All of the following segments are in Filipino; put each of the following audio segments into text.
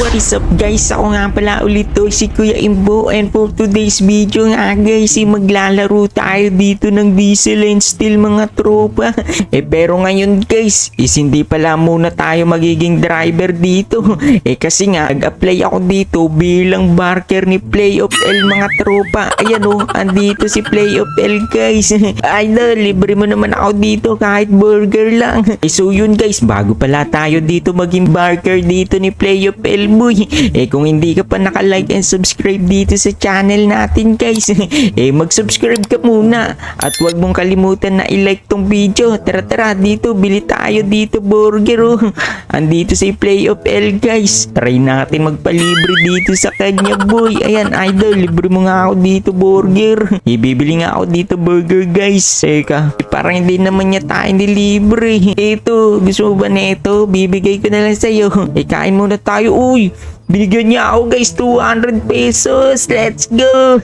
what is up guys? Ako nga pala ulit to si Kuya Imbo and for today's video nga guys, eh, maglalaro tayo dito ng diesel and steel mga tropa. eh pero ngayon guys, is hindi pala muna tayo magiging driver dito. eh kasi nga, nag-apply ako dito bilang barker ni Play of L mga tropa. Ayan oh, andito si Play of L guys. Idol, libre mo naman ako dito kahit burger lang. eh so yun guys, bago pala tayo dito maging barker dito ni Play of Elboy. Eh kung hindi ka pa naka-like and subscribe dito sa channel natin guys, eh mag-subscribe ka muna. At huwag mong kalimutan na i-like tong video. Tara tara dito, bili tayo dito burger oh. Andito si Play of L guys. Try natin magpalibre dito sa kanya boy. Ayan idol, libre mo nga ako dito burger. Ibibili nga ako dito burger guys. Teka, eh, parang hindi naman niya tayo nilibre. Ito, gusto mo ba nito? Bibigay ko na lang sa'yo. Eh, kain muna tayo. Uy, Binigyan niya ako guys 200 pesos. Let's go.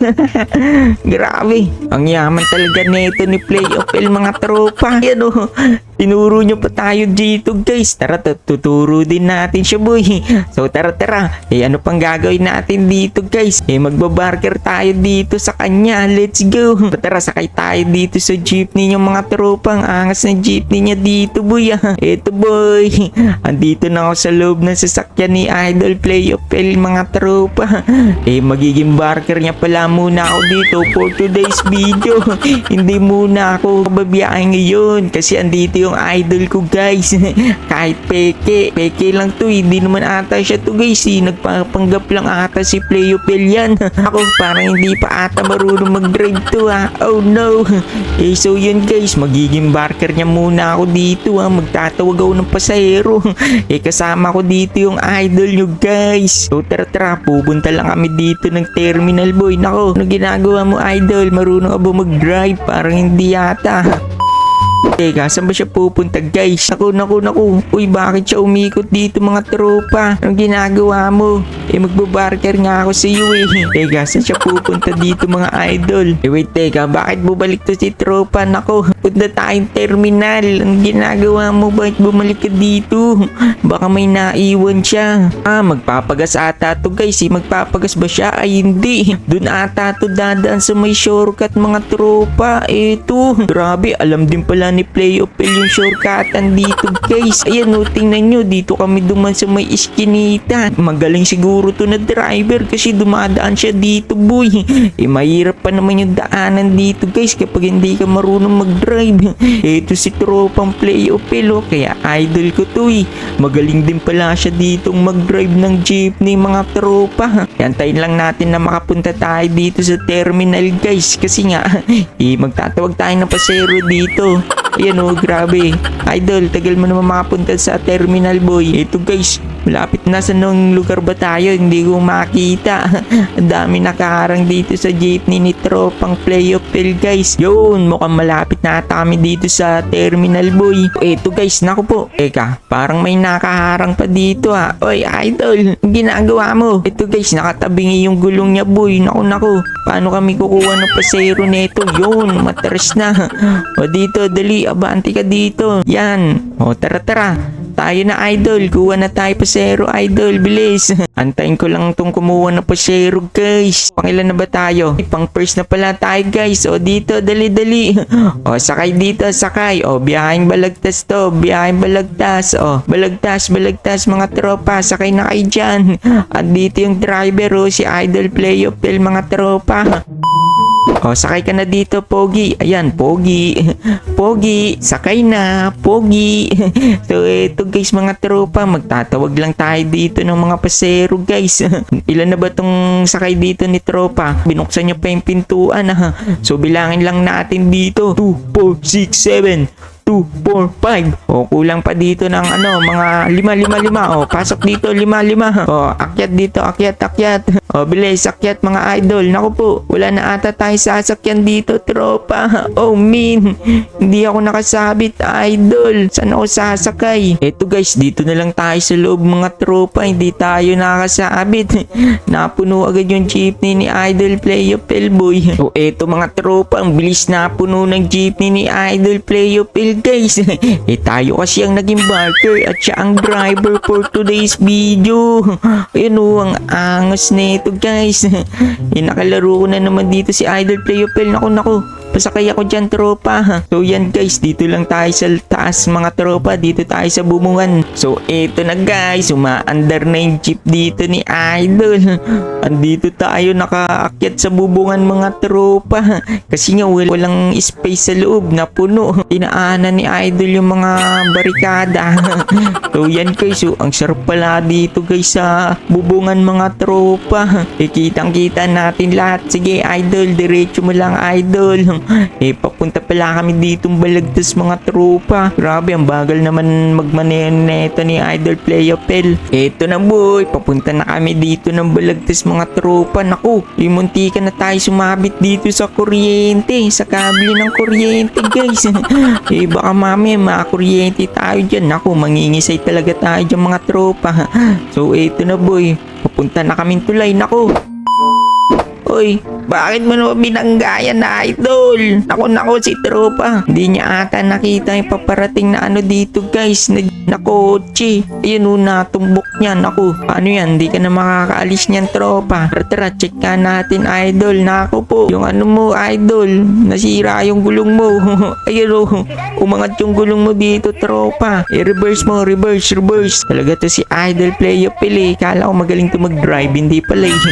Grabe. Ang yaman talaga nito ni Play of L mga tropa. Yan oh. Tinuro niyo pa tayo dito guys. Tara tut- tuturo din natin siya boy. So tara tara. Eh ano pang gagawin natin dito guys? Eh magbabarker tayo dito sa kanya. Let's go. Tara sakay tayo dito sa jeepney niyo mga tropa. Ang angas ng jeepney niya dito boy. Eto boy. Andito na ako sa loob ng sasakyan ni Idol Play of L mga tropa. Eh magiging barker niya pala muna ako dito for today's video. Hindi muna ako babiyahin ngayon kasi andito yung idol ko guys. Kahit peke, peke lang to eh. Hindi naman ata siya to guys eh. Nagpapanggap lang ata si Play of L yan. ako parang hindi pa ata marunong mag-drive to ah. Oh no. Eh so yun guys, magiging barker niya muna ako dito ah. Magtatawag ako ng pasahero. eh kasama ko dito yung idol nyo guys. So tara tara, pupunta lang kami dito ng terminal boy. Nako, ano ginagawa mo idol? Marunong ka ba mag-drive? Parang hindi yata. Teka, saan ba siya pupunta guys? Naku, naku, naku. Uy, bakit siya umikot dito mga tropa? Anong ginagawa mo? Eh, magbabarker nga ako sa iyo eh. Teka, saan siya pupunta dito mga idol? Eh, wait, teka, bakit bumalik to si tropa? Naku, punta tayong terminal. Anong ginagawa mo? Bakit bumalik ka dito? Baka may naiwan siya. Ah, magpapagas ata to guys eh. Magpapagas ba siya? Ay, hindi. Doon ata to dadaan sa may shortcut mga tropa. Eto. Grabe, alam din pala ni Play of L yung shortcutan dito guys. Ayan o, tingnan nyo. Dito kami duman sa may iskinita. Magaling siguro to na driver kasi dumadaan siya dito boy. Eh, mahirap pa naman yung daanan dito guys kapag hindi ka marunong mag-drive. Ito si tropang Play of L oh. Kaya idol ko to eh. Magaling din pala siya ditong mag-drive ng jeepney mga tropa. Antayin lang natin na makapunta tayo dito sa terminal guys. Kasi nga, eh, magtatawag tayo ng pasero dito. Ayan oh, grabe. Idol, tagal mo naman makapunta sa terminal boy. Ito guys, malapit na sa nung lugar ba tayo? Hindi ko makita. Ang dami nakaharang dito sa jeepney ni Tropang Play of L guys. Yun, mukhang malapit na ata kami dito sa terminal boy. Ito guys, naku po. Eka, parang may nakaharang pa dito ha. Oy, idol, ginagawa mo? Ito guys, nakatabingi yung gulong niya boy. Naku, naku. Paano kami kukuha ng pasero nito? Yun, matras na. O dito, dali, abanti ka dito. Yan. O tara tara. Tayo na idol. Kuha na tayo pasero idol. Bilis. Antayin ko lang tong kumuha ng pasero guys. Pangilan na ba tayo? Ay, Pang first na pala tayo guys. O dito, dali dali. O sakay dito, sakay. O biyaheng balagtas to. Biyaheng balagtas. O balagtas, balagtas mga tropa. Sakay na kayo dyan. At dito yung driver o si idol play of L mga tropa. O, sakay ka na dito, Pogi. Ayan, Pogi. Pogi, sakay na. Pogi. so, eto guys, mga tropa. Magtatawag lang tayo dito ng mga pasero, guys. Ilan na ba tong sakay dito ni tropa? Binuksan niya pa yung pintuan, ha. So, bilangin lang natin dito. 2, 4, 6, 7. 2, 4, 5. O, kulang pa dito ng ano, mga 5, 5, 5. O, pasok dito, 5, 5. O, akyat dito, akyat, akyat. O, bilis, sakyat mga idol. Naku po, wala na ata tayo sasakyan dito, tropa. Oh, min. Hindi ako nakasabit, idol. Saan ako sasakay? Eto guys, dito na lang tayo sa loob mga tropa. Hindi tayo nakasabit. Napuno agad yung jeepney ni Idol Play of Boy. So, eto mga tropa, ang bilis napuno ng jeepney ni Idol Play of guys. eh, tayo kasi ang naging barker at siya ang driver for today's video. Ayun o, ang angas nito guys. eh, nakalaro ko na naman dito si Idol Play of Naku, naku. Pasakay ako dyan, tropa. So, yan guys. Dito lang tayo sa taas, mga tropa. Dito tayo sa bumungan. So, eto na guys. Umaandar na yung jeep dito ni Idol. Andito tayo nakaakyat sa bubungan, mga tropa. Kasi nga, wal- walang space sa loob na puno. Inaanan ni Idol yung mga barikada. so, yan guys. So, ang sarap pala dito guys sa bubungan, mga tropa. Eh, kitang-kita natin lahat. Sige, Idol. Diretso mo lang, Idol. Eh, papunta pala kami dito balagtas mga tropa. Grabe, ang bagal naman magmaneho neto ni Idol Playopel. Eto na boy, papunta na kami dito ng balagtas mga tropa. Naku, imunti ka na tayo sumabit dito sa kuryente. Sa kable ng kuryente guys. eh, baka mami, makakuryente tayo dyan. Naku, mangingisay talaga tayo dyan mga tropa. So, eto na boy, papunta na kaming tulay. Naku, Uy, bakit mo naman binanggayan na idol? Naku, naku, si tropa. Hindi niya ata nakita yung paparating na ano dito, guys. Na, na kotse. Ayun o, natumbok niya. Naku, paano yan? Hindi ka na makakaalis niyan, tropa. Tara, tara, check ka natin, idol. Naku po, yung ano mo, idol. Nasira yung gulong mo. Ayun o, umangat yung gulong mo dito, tropa. I-reverse mo, reverse, reverse. Talaga to si idol player pili. Kala ko magaling to mag-drive, hindi pala eh.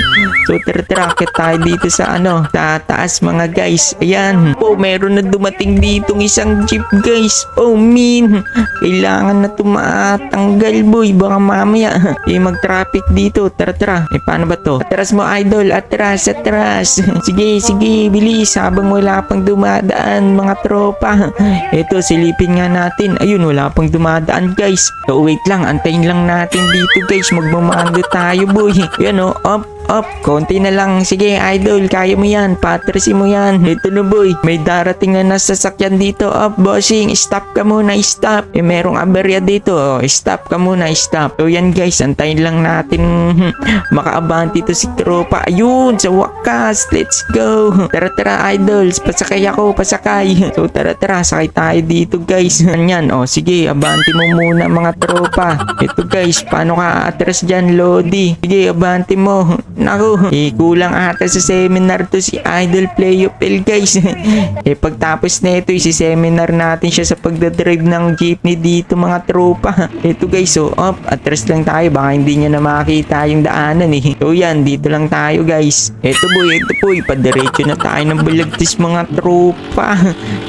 So, tara, tara, tayo dito sa ano, sa taas mga guys. Ayan. Oh, meron na dumating ditong isang jeep guys. Oh, min. Kailangan na tumatanggal boy. Baka mamaya, eh, mag-traffic dito. Tara, tara. Eh, paano ba to? Atras mo, idol. Atras, atras. sige, sige, bilis. Habang wala pang dumadaan, mga tropa. Ito, silipin nga natin. Ayun, wala pang dumadaan, guys. So, wait lang. Antayin lang natin dito, guys. Magmamando tayo, boy. Yan, oh. Up, up. Konti na lang. Sige, idol. Kaya mo yan. Patrisin mo yan. Ito na, boy. May darating na nasasakyan dito. Up, bossing. Stop ka muna. Stop. Eh, merong aberya dito. Oh, stop ka muna. Stop. So, yan, guys. Antayin lang natin makaabanti to si tropa. Ayun, sa wakas. Let's go. Tara, tara, idols. Pasakay ako. Pasakay. So, tara, tara. Sakay tayo dito, guys. Yan, oh. Sige, abanti mo muna, mga tropa. Ito, guys. Paano ka atras dyan, Lodi? Sige, abanti mo. Naku, eh, kulang ata sa seminar to si Idol Play of L, guys. eh, pagtapos na ito, si seminar natin siya sa pagdadrive ng jeepney dito, mga tropa. Ito, guys, so, up. Atras lang tayo. Baka hindi niya na makita yung daanan, eh. So, yan. Dito lang tayo, guys. Ito, boy. Ito, boy. Padiretso na tayo ng balagtis, mga tropa.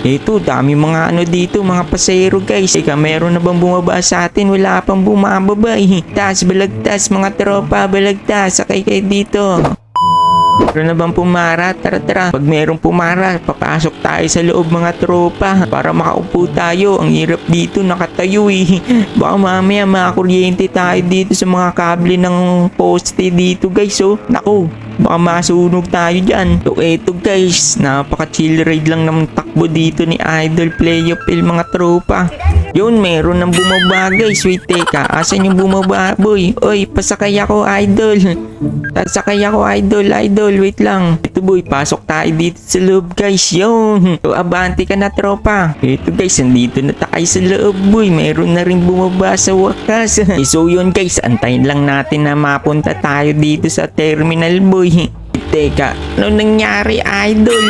Ito, dami mga ano dito, mga pasero, guys. Ika, meron na bang bumaba sa atin? Wala pang bumababa, eh. Tas, balagtas, mga tropa, balagtas. Sakay kayo dito. Meron na bang pumara? Tara tara. Pag merong pumara, papasok tayo sa loob mga tropa para makaupo tayo. Ang hirap dito, nakatayo eh. Baka mamaya makakuryente tayo dito sa mga kable ng poste dito guys. So, naku, baka masunog tayo dyan. So, eto guys, napaka chill ride lang ng takbo dito ni Idol Play of Ill, mga tropa. Yun, meron ng bumaba guys. Wait, teka. Asan yung bumaba, boy? Oy, pasakay ako, idol. Pasakay ako, idol, idol. Wait lang. Ito, boy. Pasok tayo dito sa loob, guys. Yun. So, abante ka na, tropa. Ito, guys. Nandito na tayo sa loob, boy. Meron na rin bumaba sa wakas. so, yun, guys. Antayin lang natin na mapunta tayo dito sa terminal, boy. Teka, ano nangyari, idol?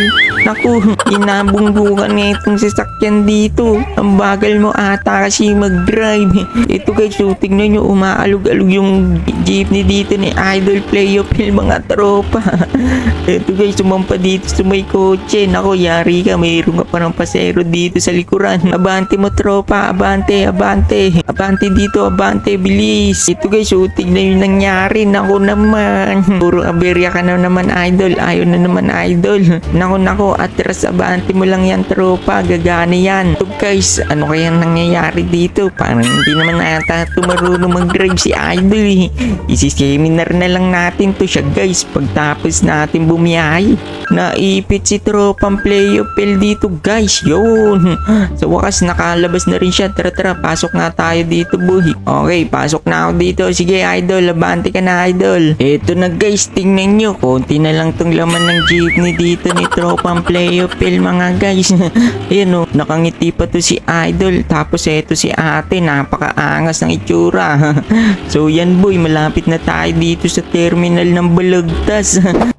Naku, inabunggungan na itong sasakyan dito. Ang bagal mo ata kasi mag-drive. Ito guys, so tingnan nyo, umaalog-alog yung jeepney dito ni Idol Play of Hill, mga tropa. Ito guys, sumampa dito sa may kotse. Naku, yari ka, mayroon ka pa ng pasero dito sa likuran. Abante mo, tropa. Abante, abante. Abante dito, abante, bilis. Ito guys, so tingnan yung nangyari. Naku naman. Puro aberya ka na naman naman idol, ayaw na naman idol. Nako nako, atras abante mo lang yan tropa, gagana yan. So guys, ano kaya nangyayari dito? Parang hindi naman ata tumarunong mag-drive si idol eh. Isiseminar na lang natin to siya guys pagtapos natin bumiyahe. Naipit si tropang play dito guys, yun. Sa wakas nakalabas na rin siya. Tara tara, pasok nga tayo dito boy. Okay, pasok na ako dito. Sige idol, labante ka na idol. Eto na guys, tingnan nyo. Konti na lang tong laman ng jeepney dito ni tropang play mga guys. Ayan o, nakangiti pa to si idol. Tapos eto si ate, napakaangas ng itsura. so yan boy, malapit na tayo dito sa terminal ng Balagtas.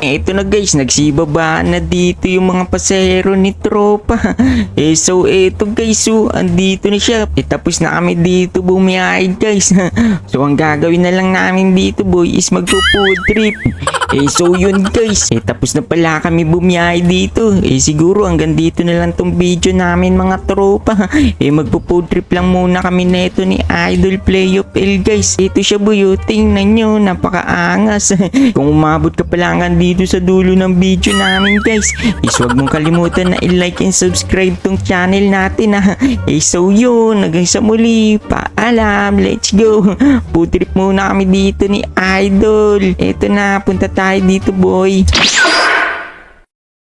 Eto na guys, nagsibaba na dito yung mga pasahero ni tropa. Eh so eto guys, so andito na siya. Eh tapos na kami dito bumiyahe guys. So ang gagawin na lang namin dito boy is magpo-food trip. Eh so yun guys, eh tapos na pala kami bumiyahe dito. Eh siguro hanggang dito na lang tong video namin mga tropa. Eh magpo-food trip lang muna kami neto ni Idol Play of L guys. Ito siya boy, oh. tingnan nyo, napakaangas. Kung umabot ka pala dito sa dulo ng video namin guys, is huwag mong kalimutan na i-like and subscribe tong channel natin ha. Eh so yun, hanggang sa muli, paalam, let's go. Food trip muna kami dito ni Idol. Eto na, punta tayo dito boy.